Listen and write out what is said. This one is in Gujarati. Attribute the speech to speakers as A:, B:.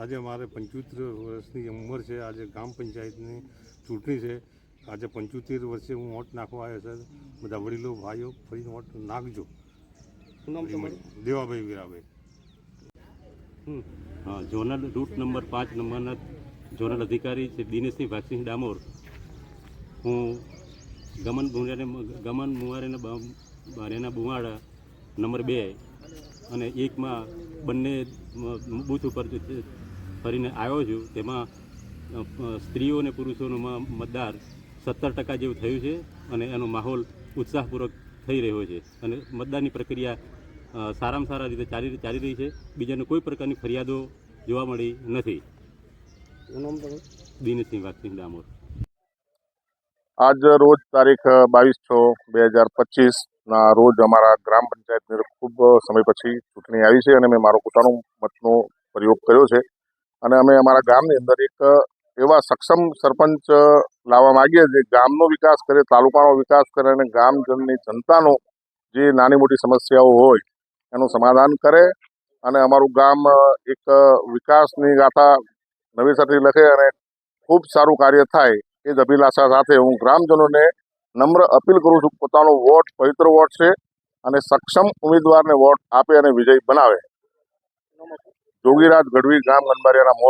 A: આજે મારે પંચોતેર વર્ષની ઉંમર છે. આજે ગ્રામ પંચાયતની ચૂંટણી છે. આજે પંચોતેર વર્ષે હું વોટ નાખવા આવ્યો છે. બધા વડીલો ભાઈઓ ફરીને વોટ નાખજો. દેવાભાઈ વીરાભાઈ.
B: હા ઝોનલ રૂટ નંબર પાંચ નંબરના ઝોનલ અધિકારી છે દિનેશસિંહ ભાગસિંહ ડામોર. હું ગમન ભુંડિયાને ગમન મુવારેના બારેના બુવાડા નંબર બે અને એકમાં બંને બૂથ ઉપર ફરીને આવ્યો છું તેમાં સ્ત્રીઓ અને પુરુષોનું મતદાર સત્તર ટકા જેવું થયું છે અને એનો માહોલ ઉત્સાહપૂર્વક થઈ રહ્યો છે. અને મતદાનની પ્રક્રિયા સારામાં સારા રીતે ચાલી ચાલી રહી છે. બીજાને કોઈ પ્રકારની ફરિયાદો જોવા મળી નથી. દિનેશસિંહ વાઘસિંહ ડામોર.
C: આજ રોજ તારીખ બાવીસ છ બે હજાર પચીસના રોજ અમારા ગ્રામ પંચાયતની ખૂબ સમય પછી ચૂંટણી આવી છે અને મેં મારો પોતાનો મતનો પ્રયોગ કર્યો છે. અને અમે અમારા ગામની અંદર એક એવા સક્ષમ સરપંચ લાવવા માંગીએ જે ગામનો વિકાસ કરે, તાલુકાનો વિકાસ કરે અને ગામજનની જનતાનો જે નાની મોટી સમસ્યાઓ હોય, એનું સમાધાન કરે અને અમારું ગામ એક વિકાસની ગાથા નવેસરથી લખે અને ખૂબ સારું કાર્ય થાય એ જ અભિલાષા સાથે હું ગ્રામજનોને નમ્ર અપીલ કરું છું પોતાનો વોટ પવિત્ર વોટ છે અને સક્ષમ ઉમેદવારને વોટ આપે અને વિજય બનાવે. જોગીરાજ ગઢવી ગામ ગંબારિયાના મોવા